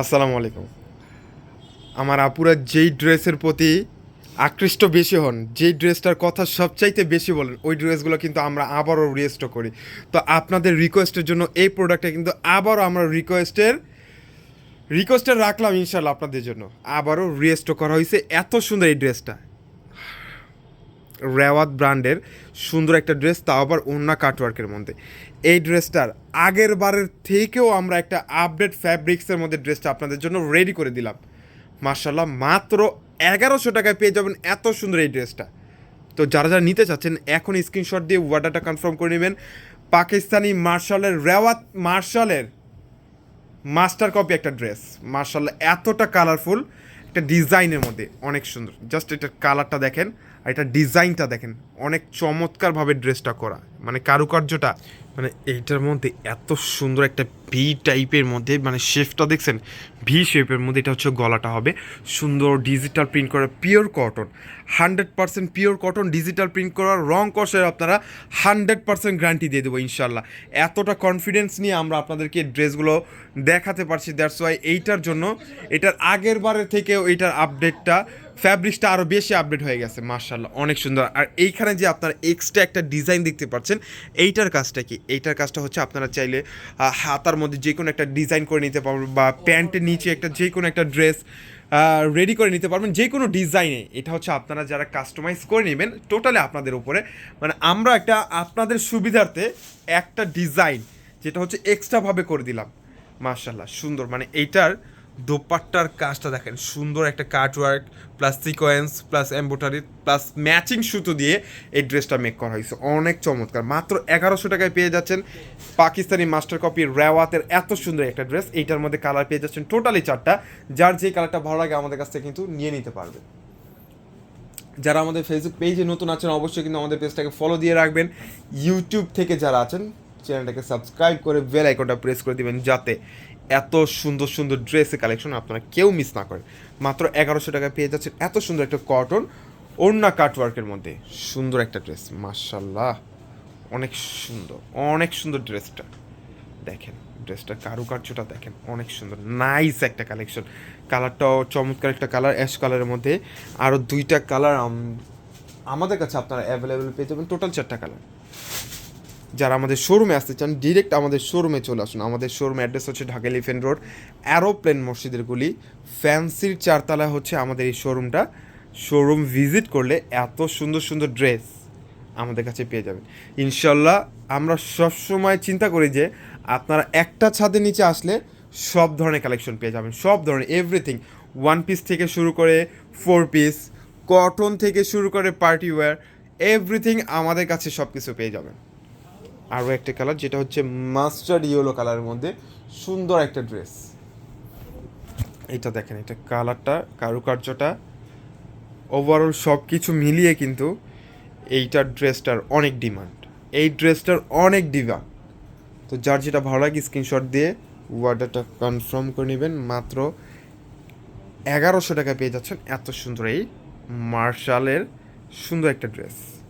আসসালামু আলাইকুম। আমার আপুরা যেই ড্রেসের প্রতি আকৃষ্ট বেশি হন, যেই ড্রেসটার কথা সবচাইতে বেশি বলেন, ওই ড্রেসগুলো কিন্তু আমরা আবারও রিয়েস্টও করি। তো আপনাদের রিকোয়েস্টের জন্য এই প্রোডাক্টটা কিন্তু আবারও আমরা রিকোয়েস্টের রিকোয়েস্টের রাখলাম ইনশাল্লাহ আপনাদের জন্য। আবারও রিয়েস্টও করা হয়েছে। এত সুন্দর এই ড্রেসটা। রেওয়াত ব্র্যান্ডের সুন্দর একটা ড্রেস, তাও আবার অন্য কাটওয়ার্কের মধ্যে। এই ড্রেসটার আগের বারের থেকেও আমরা একটা আপডেট ফ্যাব্রিক্সের মধ্যে ড্রেসটা আপনাদের জন্য রেডি করে দিলাম। মার্শাল্লাহ মাত্র এগারোশো টাকায় পেয়ে যাবেন এত সুন্দর এই ড্রেসটা। তো যারা যারা নিতে চাচ্ছেন এখন স্ক্রিনশট দিয়ে ওয়ার্ডারটা কনফার্ম করে নেবেন। পাকিস্তানি মার্শালের রেওয়াত মার্শালের মাস্টার কপি একটা ড্রেস। মার্শাল্লাহ, এতটা কালারফুল একটা ডিজাইনের মধ্যে, অনেক সুন্দর। জাস্ট এটার কালারটা দেখেন আর এটার ডিজাইনটা দেখেন, অনেক চমৎকারভাবে ড্রেসটা করা। মানে কারুকার্যটা মানে এইটার মধ্যে এত সুন্দর একটা ভি টাইপের মধ্যে মানে শেফটা দেখছেন? ভি শেপের মধ্যে এটা হচ্ছে গলাটা হবে। সুন্দর ডিজিটাল প্রিন্ট করা pure cotton hundred percent pure cotton digital print করা রং কষের আপনারা হান্ড্রেড পার্সেন্ট গ্যারান্টি দিয়ে দেবো ইনশাল্লাহ। এতটা কনফিডেন্স নিয়ে আমরা আপনাদেরকে ড্রেসগুলো দেখাতে পারছি। দ্যাটস ওয়াই এইটার জন্য এটার আগের বারের থেকেও এইটার আপডেটটা ফ্যাব্রিক্সটা আরও বেশি আপডেট হয়ে গেছে মার্শাল্লাহ অনেক সুন্দর। আর এইখানে যে আপনারা এক্সট্রা একটা ডিজাইন দেখতে পাচ্ছেন এইটার কাজটা কি? এইটার কাজটা হচ্ছে আপনারা চাইলে আহ, হাতার মধ্যে যে কোনো একটা ডিজাইন করে নিতে পারবেন বা প্যান্টের নিচে একটা যে কোনো একটা ড্রেস রেডি করে নিতে পারবেন যে কোনো ডিজাইনে এটা হচ্ছে আপনারা যারা কাস্টমাইজ করে নেবেন টোটালি আপনাদের উপরে। মানে আমরা একটা আপনাদের সুবিধার্থে একটা ডিজাইন যেটা হচ্ছে এক্সট্রাভাবে করে দিলাম। মার্শাল্লাহ সুন্দর। মানে এইটার দোপাট্টার কাজটা দেখেন। সুন্দর একটা cutwork plus sequence plus embroidery plus matching সুতো দিয়ে এই ড্রেসটা মেক করা হয়েছে। অনেক চমৎকার। মাত্র এগারোশো টাকায় পেয়ে যাচ্ছেন পাকিস্তানি মাস্টার কপি রেওয়াতের এত সুন্দর একটা ড্রেস এইটার মধ্যে কালার পেয়ে যাচ্ছেন টোটালি চারটা। যার যে কালারটা ভালো লাগে আমাদের কাছ থেকে কিন্তু নিয়ে নিতে পারবে। যারা আমাদের ফেসবুক পেজে নতুন আছেন, অবশ্যই কিন্তু আমাদের পেজটাকে ফলো দিয়ে রাখবেন। ইউটিউব থেকে যারা আছেন চ্যানেলটাকে সাবস্ক্রাইব করে বেল আইকনটা প্রেস করে দিবেন যাতে এত সুন্দর সুন্দর ড্রেসের কালেকশন আপনারা কেউ মিস না করেন। মাত্র এগারোশো টাকা পেয়ে যাচ্ছেন এত সুন্দর একটা কটন ওড়না কাটওয়ার্কের মধ্যে। সুন্দর একটা ড্রেস মার্শাল্লাহ অনেক সুন্দর অনেক সুন্দর ড্রেসটা দেখেন ড্রেসটা কারুকার্যটা দেখেন, অনেক সুন্দর। নাইস একটা কালেকশন কালারটাও চমৎকার একটা কালার অ্যাশ কালারের মধ্যে। আরও দুইটা কালার আমাদের কাছে আপনারা অ্যাভেলেবেল পেয়ে যাবেন। টোটাল চারটা কালার যারা আমাদের শোরুমে আসতে চান ডিরেক্ট আমাদের শোরুমে চলে আসুন। আমাদের শোরুম অ্যাড্রেস হচ্ছে ঢাকা এলিফেন্ট রোড অ্যারোপ্লেন মসজিদের গুলি। ফ্যান্সির চারতলা হচ্ছে আমাদের এই শোরুমটা শোরুম ভিজিট করলে এত সুন্দর সুন্দর ড্রেস আমাদের কাছে পেয়ে যাবেন। ইনশাল্লাহ আমরা সবসময় চিন্তা করি যে আপনারা একটা ছাদের নিচে আসলে সব ধরনের কালেকশন পেয়ে যাবেন। সব ধরনের এভরিথিং ওয়ান পিস থেকে শুরু করে ফোর পিস কটন থেকে শুরু করে পার্টি ওয়্যার এভরিথিং আমাদের কাছে সব কিছু পেয়ে যাবেন। আরও একটা কালার যেটা হচ্ছে মাস্টার্ড ইয়েলো কালারের মধ্যে সুন্দর একটা ড্রেস এটা দেখেন, এটা কালারটা কারুকার্যটা ওভারঅল সব কিছু মিলিয়ে কিন্তু এইটার ড্রেসটার অনেক ডিমান্ড এই ড্রেসটার অনেক ডিমান্ড তো যার যেটা ভালো লাগে স্ক্রিনশট দিয়ে ওয়ার্ডারটা কনফার্ম করে নেবেন। মাত্র এগারোশো টাকা পেয়ে যাচ্ছেন এত সুন্দর এই মার্শালের সুন্দর একটা ড্রেস